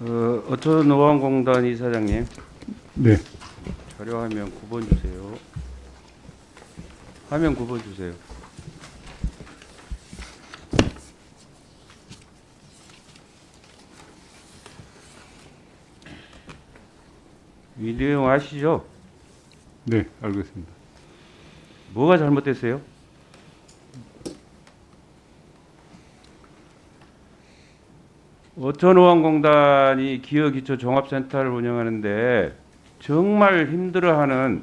어, 어촌 노원공단 이사장님 네. 자료 화면 9번 주세요. 화면 9번 주세요. 이 내용 아시죠? 네, 알고 있습니다. 뭐가 잘못됐어요? 어촌호환공단이 기업기초 종합센터를 운영하는데 정말 힘들어하는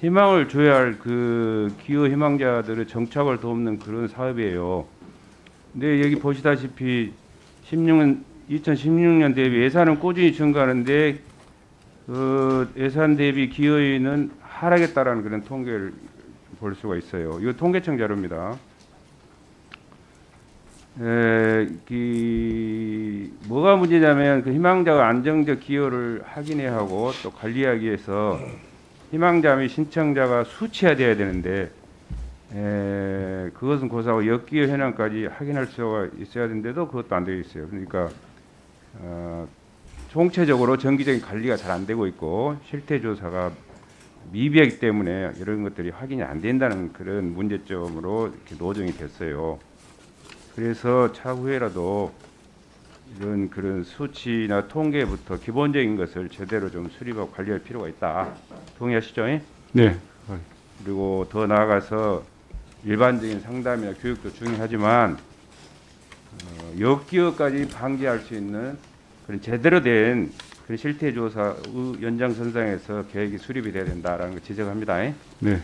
희망을 줘야 할 그 기업 희망자들의 정착을 돕는 그런 사업이에요. 근데 여기 보시다시피 16년 2016년 대비 예산은 꾸준히 증가하는데 그 예산 대비 기여율은 하락했다라는 그런 통계를 볼 수가 있어요. 이거 통계청 자료입니다. 에, 그 뭐가 문제냐면 그 희망자가 안정적 기여를 확인해야 하고 또 관리하기 위해서 희망자 및 신청자가 수치화돼야 되는데 에, 그것은 고사하고 역기여 현황까지 확인할 수가 있어야 되는데도 그것도 안 되어 있어요. 그러니까 어, 총체적으로 정기적인 관리가 잘 안 되고 있고 실태 조사가 미비하기 때문에 이런 것들이 확인이 안 된다는 그런 문제점으로 이렇게 노정이 됐어요. 그래서 차후에라도 이런 그런 수치나 통계부터 기본적인 것을 제대로 좀 수립하고 관리할 필요가 있다. 동의하시죠? 예? 네. 그리고 더 나아가서 일반적인 상담이나 교육도 중요하지만 어, 역기업까지 방지할 수 있는 그런 제대로 된 그런 실태 조사 연장선상에서 계획이 수립이 돼야 된다라는 걸 지적합니다. 예? 네.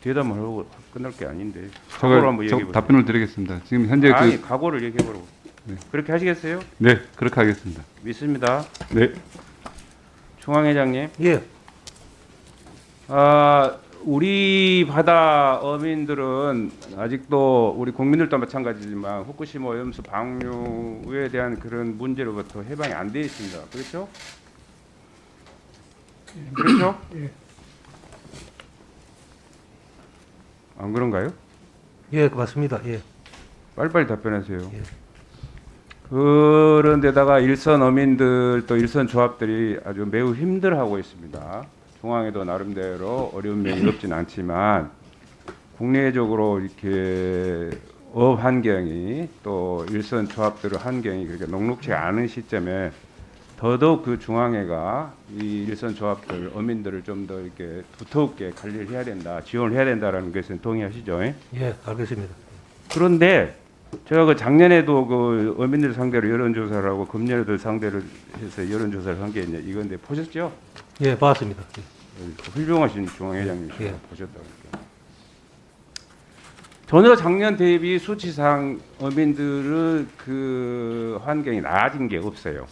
대답만 하고 끝날 게 아닌데. 각오를 한번 저 얘기해 보세요. 답변을 드리겠습니다. 지금 현재 아니 그 각오를 얘기해 보라고. 네. 그렇게 하시겠어요? 네, 그렇게 하겠습니다. 믿습니다. 네. 중앙회장님. 예, 아, 우리 바다 어민들은 아직도 우리 국민들도 마찬가지지만 후쿠시마 오염수 방류에 대한 그런 문제로부터 해방이 안돼 있습니다. 그렇죠? 그렇죠? 안 그런가요? 예, 맞습니다. 예, 빨리빨리 답변하세요. 예. 그런데다가 일선 어민들 또 일선 조합들이 아주 매우 힘들어하고 있습니다. 중앙에도 나름대로 어려운 면이 없진 않지만 국내적으로 이렇게 업 환경이 또 일선 조합들의 환경이 그렇게 녹록지 않은 시점에 더더욱 그 중앙회가 이 일선 조합들 어민들을 좀 더 이렇게 두텁게 관리를 해야 된다, 지원을 해야 된다라는 것은 동의하시죠? 예? 예, 알겠습니다. 그런데 제가 그 작년에도 그 어민들 상대로 여론조사를 하고 금년에도 상대로 해서 여론조사를 한게 있냐 이건데 보셨죠? 예, 봤습니다. 예. 훌륭하신 중앙회장님 예. 보셨다고 그러니까. 전혀 작년 대비 수치상 어민들의 그 환경이 나아진 게 없어요.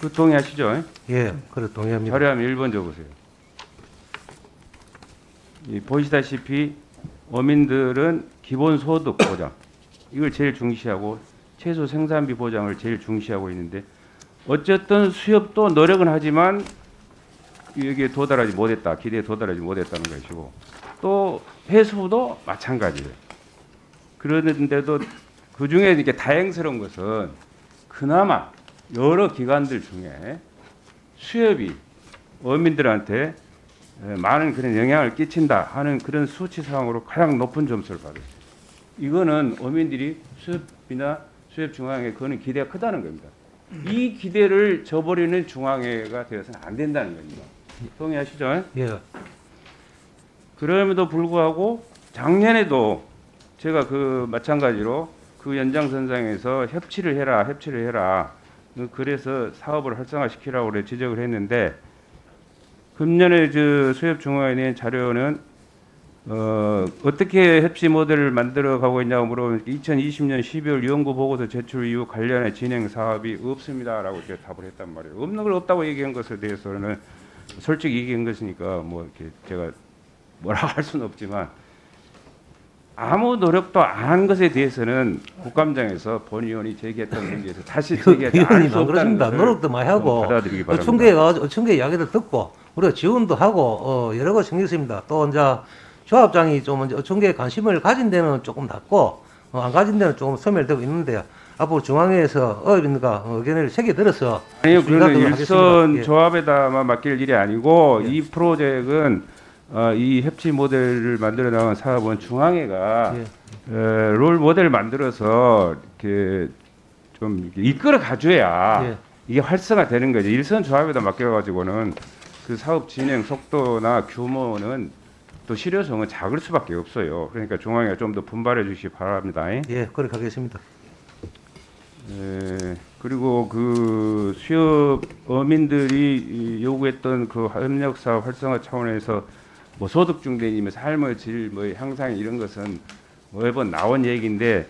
그 동의하시죠? 예, 그래 동의합니다. 자료화면 1번 줘보세요. 이 보시다시피 어민들은 기본 소득 보장 이걸 제일 중시하고 최소 생산비 보장을 제일 중시하고 있는데 어쨌든 수협도 노력은 하지만 여기에 도달하지 못했다 기대에 도달하지 못했다는 것이고 또 해수도 마찬가지예요. 그러는데도 그 중에 이렇게 다행스러운 것은 그나마 여러 기관들 중에 수협이 어민들한테 에, 많은 그런 영향을 끼친다 하는 그런 수치 상으로 가장 높은 점수를 받았어요. 이거는 어민들이 수협이나 수협 중앙회 그거는 기대가 크다는 겁니다. 이 기대를 저버리는 중앙회가 되어서는 안 된다는 겁니다. 동의하시죠? 예, 그럼에도 불구하고 작년에도 제가 그 마찬가지로 그 연장선상에서 협치를 해라, 협치를 해라. 그래서 사업을 활성화시키라고 지적을 했는데 금년에 저 수협 중앙에 낸 자료는 어, 어떻게 협치 모델을 만들어 가고 있냐고 물어보면 2020년 12월 연구 보고서 제출 이후 관련해 진행 사업이 없습니다라고 이렇게 답을 했단 말이에요. 없는 걸 없다고 얘기한 것에 대해서는 솔직히 얘기한 것이니까 뭐 이렇게 제가 뭐라 할 수는 없지만 아무 노력도 안 한 것에 대해서는 국감장에서 본 의원이 제기했던 문제에서 다시 제기하지 않을 수안 없다는 그렇습니다. 것을 노력도 많이 하고 받아들이기 바랍니다. 어촌계에 가서 어촌계 이야기를 듣고 우리가 지원도 하고 어, 여러 가지 생겼습니다. 또 이제 조합장이 좀 이제 어촌계에 관심을 가진 데는 조금 낮고 어, 안 가진 데는 조금 소멸되고 있는데요. 앞으로 중앙에서 어민과 의견을 새겨 들어서 아니요, 수리가 그거는 하겠습니다. 예. 조합에다만 맡길 일이 아니고 예. 이 프로젝트는 어, 이 협치 모델을 만들어 나간 사업은 중앙회가 예. 에, 롤 모델을 만들어서 이렇게 좀 이렇게 이끌어 가줘야 예. 이게 활성화되는 거죠. 일선 조합에다 맡겨가지고는 그 사업 진행 속도나 규모는 또 실효성은 작을 수밖에 없어요. 그러니까 중앙회가 좀 더 분발해 주시기 바랍니다. 예, 그렇게 하겠습니다. 예, 그리고 그 수협 어민들이 이 요구했던 그 협력 사업 활성화 차원에서 뭐 소득 중대님의 삶의 질 뭐 향상 이런 것은 뭐 매번 나온 얘기인데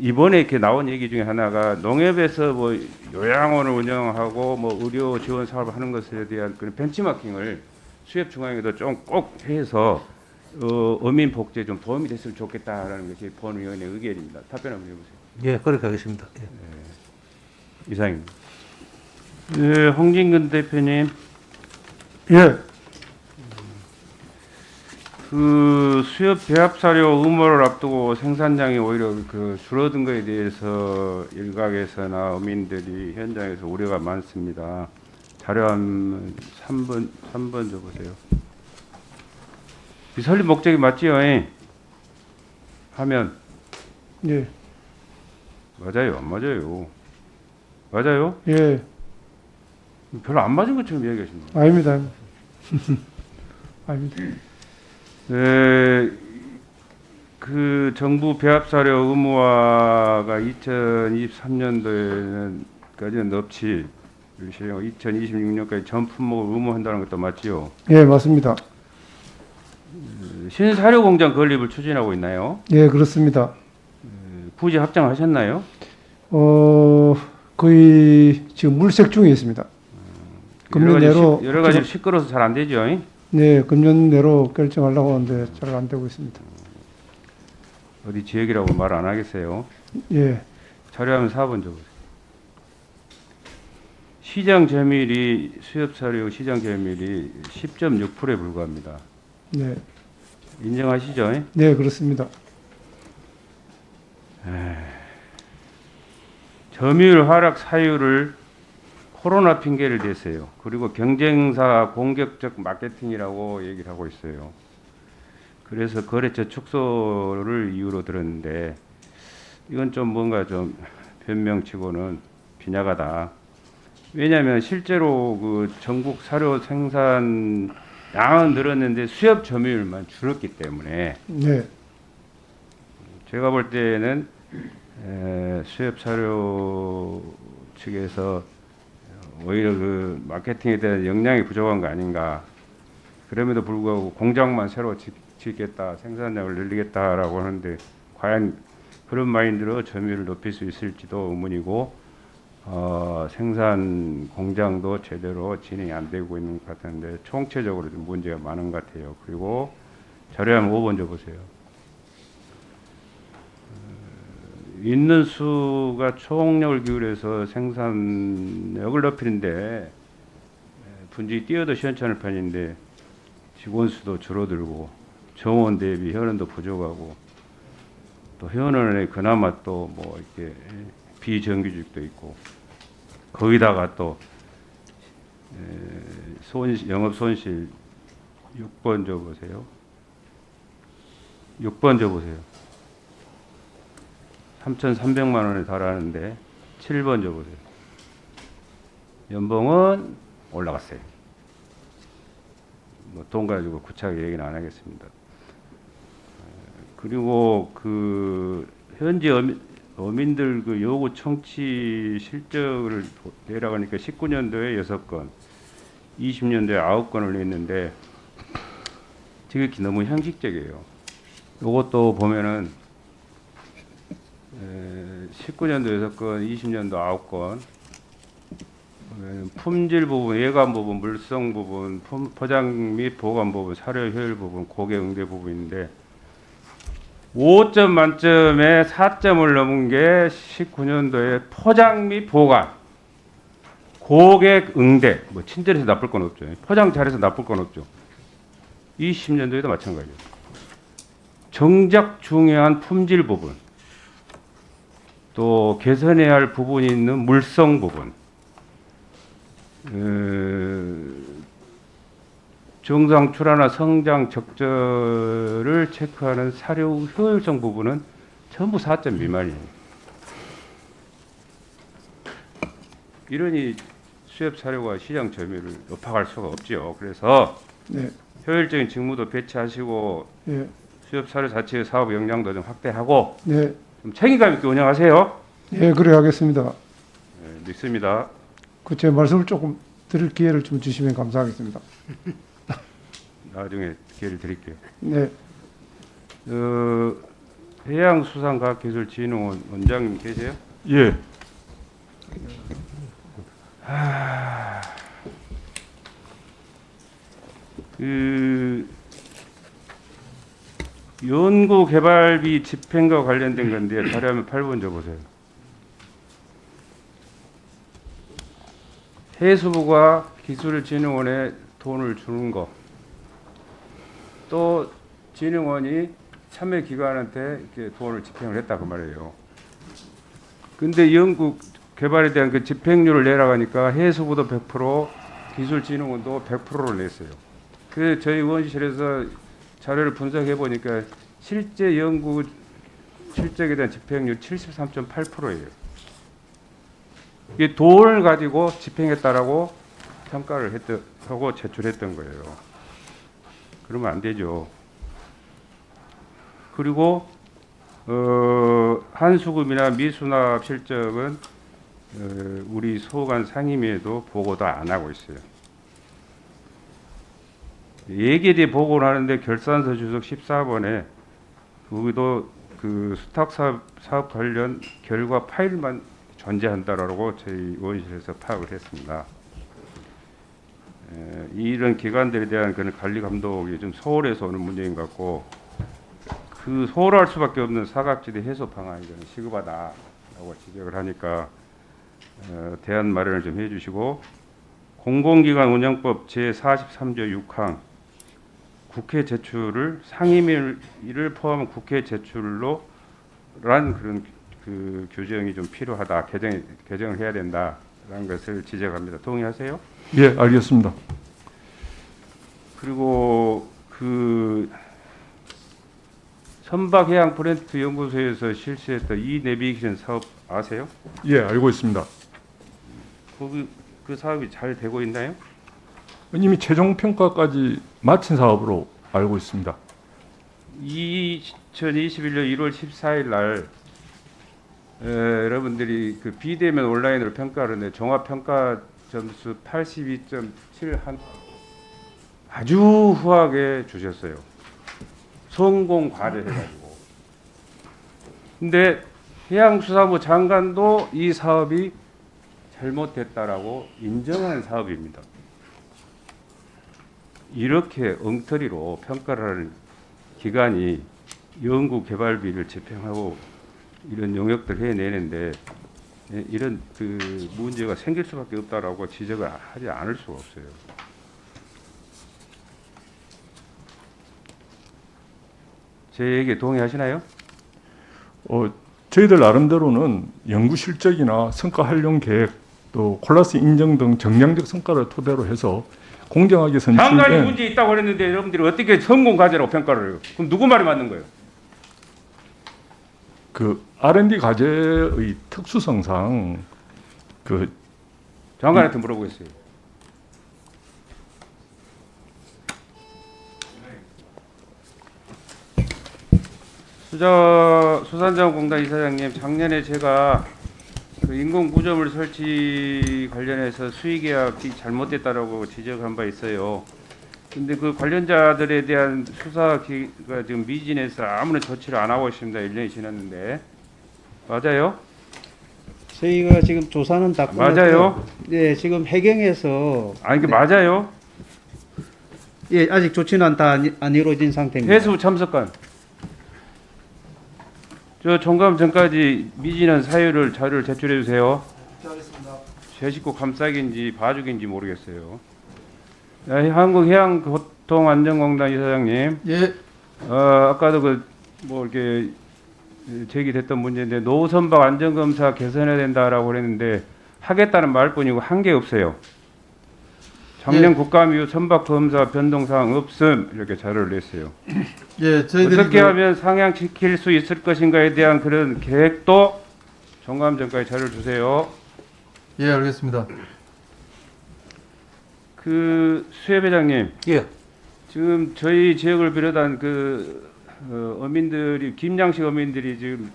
이번에 이렇게 나온 얘기 중에 하나가 농협에서 뭐 요양원을 운영하고 뭐 의료 지원 사업을 하는 것에 대한 그런 벤치마킹을 수협 중앙에도 좀 꼭 해서 어, 어민 복지에 좀 도움이 됐으면 좋겠다라는 것이 본 의원의 의견입니다. 답변 한번 해보세요. 예, 그렇게 하겠습니다. 예. 이상입니다. 네, 홍진근 대표님, 예, 그 수협 배합 사료 의무를 앞두고 생산량이 오히려 그 줄어든 것에 대해서 일각에서나 어민들이 현장에서 우려가 많습니다. 자료 한 3번 3번 줘 보세요. 이 설립 목적이 맞지요? 예? 하면 예, 맞아요, 안 맞아요? 맞아요? 예, 별로 안 맞은 것처럼 이야기하십니다. 아닙니다. 아닙니다. 네, 그 정부 배합 사료 의무화가 2023년도에는까지는 없이 실행 2026년까지 전 품목을 의무한다는 것도 맞지요? 예, 맞습니다. 신사료 공장 건립을 추진하고 있나요? 예, 그렇습니다. 부지 확정하셨나요? 어, 거의 지금 물색 중에 있습니다. 금년 여러 가지 내로 시, 여러 가지 시끄러워서 잘 안 되죠. 잉? 네, 금년 내로 결정하려고 하는데 잘 안 되고 있습니다. 어디 지역이라고 말 안 하겠어요. 예, 자료하면 4번 줘보세요. 시장 점유율이 수협 사료 시장 점유율이 10.6%에 불과합니다. 네, 인정하시죠? 잉? 네, 그렇습니다. 점유율 하락 사유를 코로나 핑계를 대세요. 그리고 경쟁사 공격적 마케팅이라고 얘기를 하고 있어요. 그래서 거래처 축소를 이유로 들었는데 이건 좀 뭔가 좀 변명치고는 빈약하다. 왜냐하면 실제로 그 전국 사료 생산 양은 늘었는데 수협 점유율만 줄었기 때문에 네, 제가 볼 때는 에, 수협 사료 측에서 오히려 그 마케팅에 대한 역량이 부족한 거 아닌가. 그럼에도 불구하고 공장만 새로 짓, 짓겠다, 생산량을 늘리겠다라고 하는데 과연 그런 마인드로 점유율을 높일 수 있을지도 의문이고 어, 생산 공장도 제대로 진행이 안 되고 있는 것 같은데 총체적으로 좀 문제가 많은 것 같아요. 그리고 자료하면 5번 줘 보세요. 있는 수가 총력을 기울여서 생산력을 높이는데 에, 분주히 뛰어도 시원찮을 편인데 직원 수도 줄어들고 정원 대비 현원도 부족하고 또 현원에 그나마 또 뭐 이렇게 비정규직도 있고 거기다가 또 에, 손실, 영업 손실 6번 줘 보세요. 6번 줘 보세요. 3,300만 원에 달하는데 7번 줘보세요. 연봉은 올라갔어요. 뭐 돈 가지고 구차하게 얘기는 안 하겠습니다. 그리고 그 현지 어민, 어민 들 그 요구 청취 실적을 내려가니까 19년도에 6건, 20년도에 9건을 냈는데 지극히 너무 형식적이에요. 요것도 보면은 에, 19년도 6건, 20년도 9건, 품질 부분, 예감 부분, 물성 부분, 품- 포장 및 보관 부분, 사료 효율 부분, 고객 응대 부분인데 5점 만점에 4점을 넘은 게 19년도에 포장 및 보관, 고객 응대, 뭐 친절해서 나쁠 건 없죠. 포장 잘해서 나쁠 건 없죠. 20년도에도 마찬가지예요. 정작 중요한 품질 부분, 또 개선해야 할 부분이 있는 물성 부분, 어, 정상 출하나 성장 적절을 체크하는 사료 효율성 부분은 전부 4점 미만이에요. 이러니 수협 사료가 시장 점유율을 높아갈 수가 없죠. 그래서 네, 효율적인 직무도 배치하시고 예, 수협 사료 자체의 사업 역량도 좀 확대하고 네, 좀 책임감 있게 운영하세요. 예, 그래 하겠습니다. 네, 믿습니다. 그 제 말씀을 조금 드릴 기회를 좀 주시면 감사하겠습니다. 나중에 기회를 드릴게요. 네, 어, 해양수산과학기술진흥원 원장님 계세요? 예, 그 연구 개발비 집행과 관련된 건데 자료화면 8번 줘보세요. 해수부가 기술진흥원에 돈을 주는 거, 또 진흥원이 참여 기관한테 이렇게 돈을 집행을 했다 그 말이에요. 근데 연구 개발에 대한 그 집행률을 내라고 하니까 해수부도 100%, 기술진흥원도 100%를 냈어요. 그 저희 의원실에서 자료를 분석해 보니까 실제 연구 실적에 대한 집행률 73.8%예요. 이게 돈을 가지고 집행했다라고 평가를 했던 하고 제출했던 거예요. 그러면 안 되죠. 그리고 어, 한수급이나 미수납 실적은 어, 우리 소관 상임위에도 보고도 안 하고 있어요. 대해 보고를 하는데 결산서 주석 14번에 거기도 그 수탁 사업, 사업 관련 결과 파일만 존재한다라고 저희 의원실에서 파악을 했습니다. 에, 이런 기관들에 대한 그런 관리 감독이 좀 소홀해서 오는 문제인 것 같고 그 소홀할 수밖에 없는 사각지대 해소 방안이 시급하다라고 지적을 하니까 어, 대안 마련을 좀 해주시고 공공기관 운영법 제 43조 6항 국회 제출을 상임위를 포함한 국회 제출로 란 그런 그 규정이 좀 필요하다 개정 개정을 해야 된다라는 것을 지적합니다. 동의하세요? 예, 알겠습니다. 그리고 그 선박해양 브랜트 연구소에서 실시했던 이 내비게이션 사업 아세요? 예, 알고 있습니다. 거기 그 사업이 잘 되고 있나요? 이미 최종 평가까지 마친 사업으로 알고 있습니다. 2021년 1월 14일 날 에, 여러분들이 그 비대면 온라인으로 평가를 했는데 종합 평가 점수 82.7한 아주 후하게 주셨어요. 성공 과제해가지고. 근데 해양수산부 장관도 이 사업이 잘못됐다라고 인정하는 사업입니다. 이렇게 엉터리로 평가를 기관이 연구 개발비를 집행하고 이런 영역들 해내는데 예, 이런 그 문제가 생길 수밖에 없다라고 지적을 하지 않을 수가 없어요. 제 얘기에 동의하시나요? 어, 저희들 나름대로는 연구 실적이나 성과 활용 계획 또 콜라스 인정 등 정량적 성과를 토대로 해서 공정하게 장관이 선출된 문제 있다고 그랬는데 여러분들이 어떻게 성공 과제라고 평가를 해요? 그럼 누구 말이 맞는 거예요? 그 R&D 과제의 특수성상 그 장관한테 물어보겠어요. 수자 수산자원공단 이사장님 작년에 제가 그 인공 구점을 설치 관련해서 수의 계약이 잘못됐다라고 지적한 바 있어요. 근데 그 관련자들에 대한 수사가 지금 미진해서 아무런 조치를 안 하고 있습니다. 1년이 지났는데 맞아요? 저희가 지금 조사는 다 끝났고요. 맞아요? 네, 지금 해경에서 아니 그 네. 맞아요? 예, 아직 조치는 다 안, 안 이루어진 상태입니다. 해수 참석관. 저 종감 전까지 미진한 사유를 자료를 제출해 주세요. 제 식구 감싸기인지 봐주기인지 모르겠어요. 네, 한국해양교통안전공단 이사장님, 예, 어, 아까도 그 뭐 이렇게 제기됐던 문제인데 노후 선박 안전 검사 개선해야 된다라고 그랬는데 하겠다는 말뿐이고 한 게 없어요. 작년 국감 이후 선박 검사 변동 사항 없음 이렇게 자료를 냈어요. 예, 저희들이 어떻게 그- 하면 상향시킬 수 있을 것인가에 대한 그런 계획도 정감 전까지 자료를 주세요. 예, 알겠습니다. 그 수협 회장님 예. 지금 저희 지역을 비롯한 그 어, 어민들이 김양식 어민들이 지금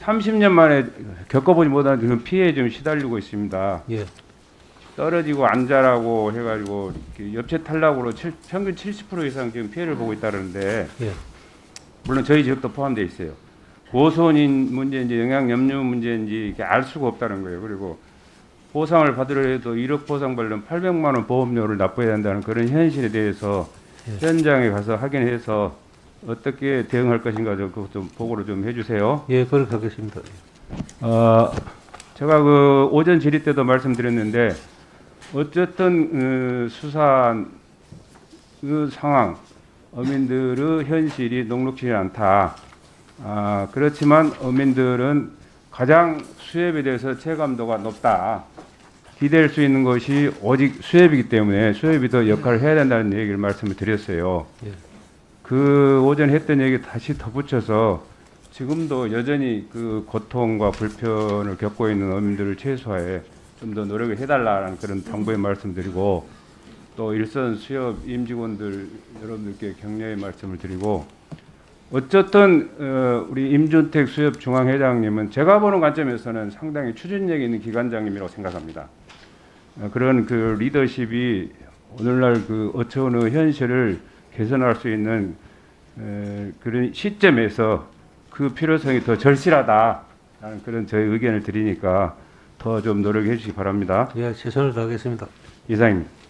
30년 만에 겪어보지 못한 그런 피해에 좀 시달리고 있습니다. 예. 떨어지고 안 자라고 해가지고 엽채 탈락으로 칠- 평균 70% 이상 지금 피해를 보고 있다는데 예. 물론 저희 지역도 포함되어 있어요. 고손인 문제인지 영양 염류 문제인지 이게 알 수가 없다는 거예요. 그리고 보상을 받으려 해도 1억 보상 받으면 800만 원 보험료를 납부해야 한다는 그런 현실에 대해서 예. 현장에 가서 확인해서 어떻게 대응할 것인가 좀 좀 보고를 좀 해주세요. 예, 그렇게 하겠습니다. 어, 제가 그 오전 질의 때도 말씀드렸는데 어쨌든 어, 수사한 그 상황 어민들의 현실이 녹록지 않다. 아, 그렇지만 어민들은 가장 수협에 대해서 체감도가 높다. 기댈 수 있는 것이 오직 수협이기 때문에 수협이 더 역할을 해야 된다는 얘기를 말씀을 드렸어요. 예. 그 오전 했던 얘기 다시 덧붙여서 지금도 여전히 그 고통과 불편을 겪고 있는 어민들을 최소화해 좀 더 노력을 해달라는 그런 당부의 말씀드리고 또 일선 수협 임직원들 여러분들께 격려의 말씀을 드리고 어쨌든 어, 우리 임준택 수협 중앙회장님은 제가 보는 관점에서는 상당히 추진력 있는 기관장님이라고 생각합니다. 어, 그런 그 리더십이 오늘날 그 어처구니 현실을 개선할 수 있는 에, 그런 시점에서 그 필요성이 더 절실하다라는 그런 저희 의견을 드리니까 더 좀 노력해 주시기 바랍니다. 예, 최선을 다하겠습니다. 이상입니다.